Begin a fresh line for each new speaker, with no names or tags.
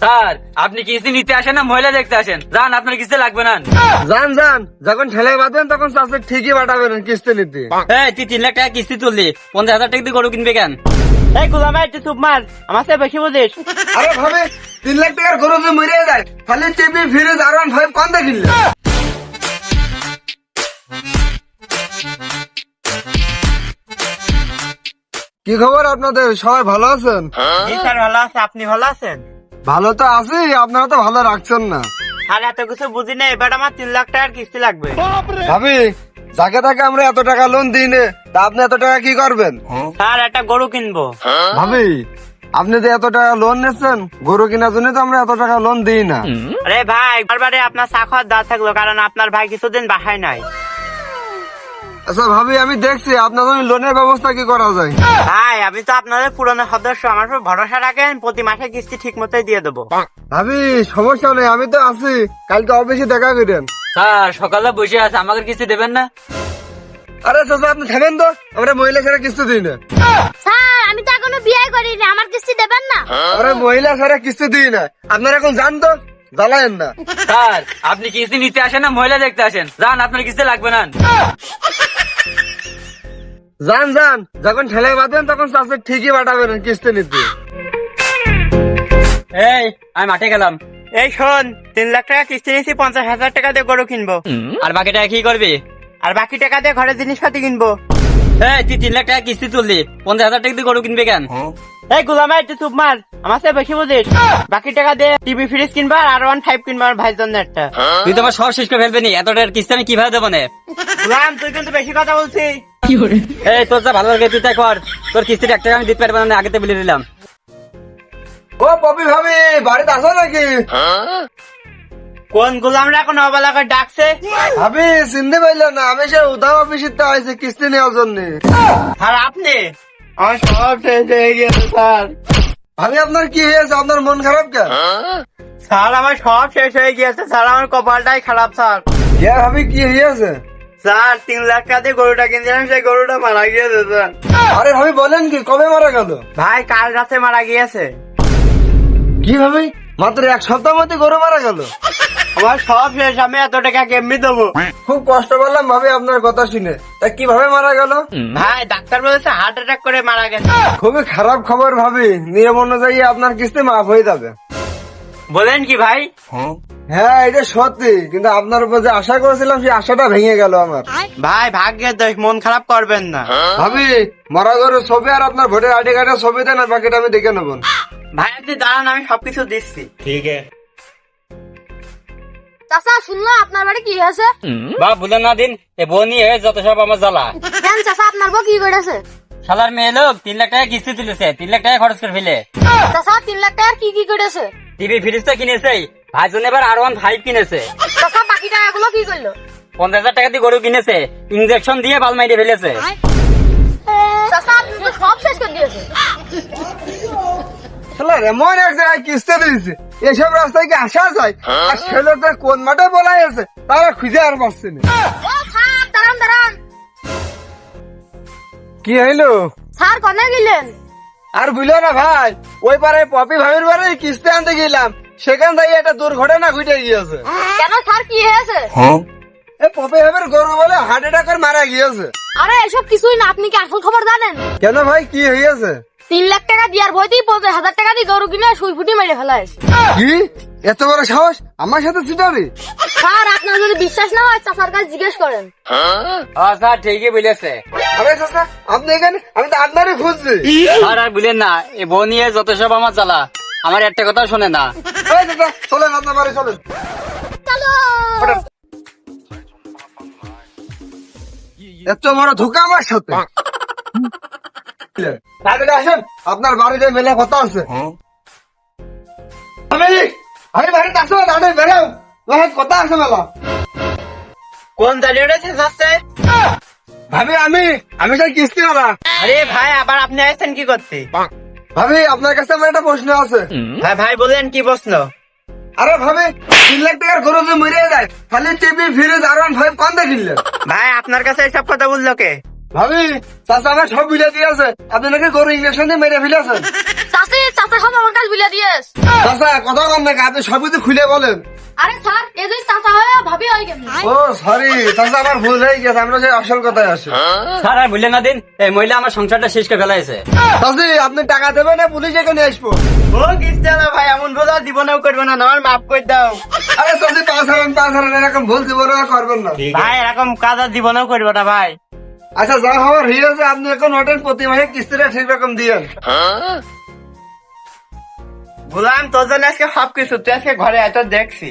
Sir আপনি কিস্তি নিতে আসেন না? মহিলা দেখতে আসেন। যান আপনার কিস্তি লাগবে না।
যান যান। যখন ঠেলে বাঁধবেন তখন চাষে ঠিকই পাঠাবেন কিস্তি নিতে।
এই তুই তিন লাখ টাকা কিস্তি তুললি। পঞ্চাশ হাজার টাকা দিয়ে গরু কিনবে কেন?
এই গুলাম তুই চুপ মার। আমার সাথে বেশি বুঝিস।
আরে ভাবে তিন লাখ টাকার গরু যে মরে যায় খালি টিভি ফ্রিজ আর ওয়ান ফাইভ কম দেখিলে কি খবর আপনাদের? সবাই ভালো আছেন?
স্যার ভালো আছে। আপনি ভালো আছেন?
ভালো তো আছি আপনারা তো ভালো রাখছেন না।
আর এত কিছু বুঝি না এবার আমার তিন লাখ টাকার কিস্তি লাগবে।
ভাবি যাকে তাকে আমরা এত টাকা লোন দিই নে, তা আপনি এত টাকা কি করবেন?
স্যার একটা গরু কিনবো।
ভাবি আপনি যে এত টাকা লোন নিচ্ছেন গরু কেনার জন্য তো আমরা এত টাকা লোন দিই না।
আরে ভাই বারবারে আপনার চা খাওয়ার দাঁত থাকল কারণ আপনার ভাই কিছুদিন বাসায় নাই।
আচ্ছা ভাবি আমি দেখছি আপনার জন্য লোনের ব্যবস্থা কি করা যায়?
ভাই আমি তো আপনাদের পুরনো সদস্য আমার উপর ভরসা রাখেন প্রতি মাসে কিস্তি ঠিক মতোই দিয়ে দেবো।
ভাবি সমস্যা নেই আমি তো আছি। কালকে অফিসে দেখা করেন
স্যার সকালে বসে আছে আমাকে কিস্তি দেবেন না?
আরে চাচা আপনি থামেন তো। আমরা মহিলা ছাড়া কিস্তি দিই না।
স্যার আমি তো এখনও বিয়ে করিনি আমার কিস্তি দেবেন না?
আরে মহিলা ছাড়া কিস্তি দিই না। আপনারা এখন জান তো জ্বালায়েন না।
স্যার আপনি কিস্তি নিতে আসেন না মহিলা দেখতে আসেন। যান আপনার কিস্তি লাগবে না।
যান যান যখন ঠেলে বাঁধবেন তখন চাষে ঠিকই পাঠাবেন কিস্তি নিতে।
এই আমি মাঠে গেলাম।
এই শোন তিন লাখ টাকা কিস্তি নিয়েছি পঞ্চাশ হাজার টাকা দিয়ে গরু কিনবো।
আর বাকি টাকা কি করবি?
আর বাকি টাকা দিয়ে ঘরের জিনিসপাতি কিনবো।
এই তুই তিন লাখ টাকা কিস্তি তুললি পঞ্চাশ হাজার টাকা দিয়ে গরু কিনবে কেন?
এই গুলামাই তুই চুপ মার আমার সাথে বেশি বুঝিস। বাকি টাকা দিয়ে টিভি ফ্রিজ কিনবো আর ওয়ান ফাইভ কিনবো আমার ভাইয়ের জন্য একটা।
তুই তো আমার সব শেষ করে ফেলবি নি এত টাকার কিস্তি আমি কীভাবে দেবো না?
গুলাম তুই কিন্তু বেশি কথা বলছিস।
এই তোর যা ভালো লাগে তুই তাই কর। তোর কিস্তির এক টাকা আমি দিতে পারব না আগে তো বলে দিলাম।
ও পপি ভাবি বাড়িতে আসো নাকি?
কোন গুলামরা এখন অবেলা করে ডাকছে?
ভাবি চিনতে পারলে না আমি সে উধাও অফিসের তো আইছি কিস্তি নেওয়ার জন্য।
আর আপনি? আমার সব শেষ হয়ে গেছে স্যার।
ভাবি আপনার কি হয়েছে? আপনার মন খারাপ কেন?
স্যার আমার সব শেষ হয়ে গিয়েছে স্যার আমার কপালটাই খারাপ স্যার।
ইয়া ভাবি কি হয়েছে?
স্যার তিন লাখ টাকা দিয়ে গরুটা কিনছিলাম সেই গরুটা মারা গিয়েছে স্যার।
আরে ভাবি বলেন কি কবে মারা গেল?
ভাই কাল রাতে মারা গিয়েছে।
কি ভাবি? মাত্র এক সপ্তাহ মধ্যে গরু মারা গেল?
আমার সব শেষ আমি এত টাকা কেমনি দেবো?
খুব কষ্ট পেলাম ভাবি আপনার কথা শুনে। তা কীভাবে মারা গেল?
ভাই ডাক্তার বলেছে হার্ট অ্যাটাক করে মারা গেছে।
খুবই খারাপ খবর ভাবি নিয়ম অনুযায়ী আপনার কিস্তি মাফ হয়ে যাবে।
বলেন কি ভাই?
হ্যাঁ এটা সত্যি। কিন্তু আপনার উপর যে আশা করেছিলাম সেই আশাটা ভেঙে গেল আমার।
ভাই ভাগ্যের দোষ মন খারাপ করবেন না।
ভাবি মারা গরুর ছবি আর আপনার ভোটের আইডি কার্ডের ছবি দেন আর বাকিটা আমি দেখে নেব।
ভাই আপনি দাঁড়ান আমি সবকিছু দিচ্ছি।
চাচা শুনলো আপনার বাড়ি কি হয়েছে?
বা ভুলে না দিন এ বউ নিয়ে যত সব আমার জ্বালা।
কেন চাচা আপনার বউ কি করেছে?
শালার মেয়ে লোক তিন লাখ টাকা কিস্তি তুলেছে তিন লাখ টাকা খরচ করে ফেলে।
চাচা তিন লাখ টাকার কি কি করেছে?
টিভি ফ্রিজ তো কিনেছে ভাই জন্য এবার আর ওয়ান ফাইভ কিনেছে।
বাকি টাকাগুলো কি করল?
পঞ্চাশ হাজার টাকা দিয়ে গরু কিনেছে ইঞ্জেকশন দিয়ে বাল মাইরে ফেলেছে।
চাচা আপনি তো সব শেষ করে দিয়েছে।
শালার এমন এক জায়গায় কিস্তি দিয়েছে। এসব রাস্তায় কি আসা যায় আর ছেলেটা কোন মাঠে বলাই আছে? তারা খুঁজে আর পাচ্ছে না।
ও স্যার দাঁড়ান দাঁড়ান।
কি হইল?
স্যার কনে গেলেন?
আর বুঝলো না ভাই ওই পারে পপি ভাবির বাড়ি কিস্তি আনতে গেলাম। সেখান থেকে একটা দুর্ঘটনা ঘটে গিয়েছে।
কেন স্যার কি হয়েছে?
এ পপি ভাবির গরু বলে হার্ট অ্যাটাক করে মারা গিয়েছে।
আরে এসব কিছুই না আপনি কি আসল খবর জানেন?
কেন ভাই কি হয়েছে?
তিন লাখ টাকা দিয়ার পঞ্চাশ হাজার টাকা দিয়ে গরু কিনে সুই ফুটি মেরে ফেলা
কি? এত বড় সাহস? আমার সাথে চিটারি
স্যার আপনার যদি বিশ্বাস না হয় চাচার কাছে জিজ্ঞেস করেন।
হ্যাঁ স্যার ঠিকই বলেছে।
আরে চাচা আপনি এখানে আমি তো আপনারই খুঁজছি।
আর আর বুঝলেন না এ বউ নিয়ে যত সব আমার জ্বালা। আমার একটা কথা শোনে না।
চলেন আপনার বাড়ি চলেন। এত বড় ধোকা আমার সাথে। আসেন। আপনার বাড়িতে মেলে কথা আছে। আমি আমি বাড়িতে আসো তাড়াতাড়ি বেরো কথা আছে মেলা।
কোন দাঁড়িয়ে যাচ্ছে
ভাবি আমি আমি স্যার কিস্তি
আরে ভাই আবার আপনি আসছেন কি করতে?
ভাবি আপনার কাছে আমার একটা প্রশ্ন আছে।
হ্যাঁ ভাই বলেন কি প্রশ্ন?
আরে ভাবি তিন লাখ টাকার গরু যে মরে যায় খালি টিভি ফ্রিজ আর ওয়ান ফাইভ কম দেখিলেন
ভাই আপনার কাছে এসব কথা বলল কে?
ভাবি চাচা আমার সব বিলে দিয়েছে আপনি নাকি গরু ইঞ্জেকশন দিয়ে মেরে ফেলেছেন
সব আমার কাছে বিলে দিয়েস
চাচা কথা কন আপনি সব কিছু খুলে বলেন।
আরে স্যার এই যে চাচা হয়ে ভাবি হয় কেমন?
ও সরি চাচা আমার ভুল হয়ে গেছে আমরা যে আসল কথায় আসি
স্যার আর বললেন না দিন এই মহিলা আমার সংসারটা শেষ করে ফেলাইছে।
চাচি আপনি টাকা দেবেন না পুলিশ এখানে আসব।
ও না ভাই এমন বোঝা জীবনেও করব না আমার মাফ করে দাও।
আরে চাচি পাঁচ হাজার পাঁচ হাজার এরকম ভুল জীবন আর করবেন না।
ভাই এরকম কাজ আর জীবনেও করব না ভাই।
আচ্ছা যা হওয়ার হয়েছে আপনি এখন হোটেল প্রতি মাসে কিস্তিটা ঠিক রকম দিয়েন
বললাম তোর জন্য আজকে সব কিছু তুই আজকে ঘরে এত দেখছি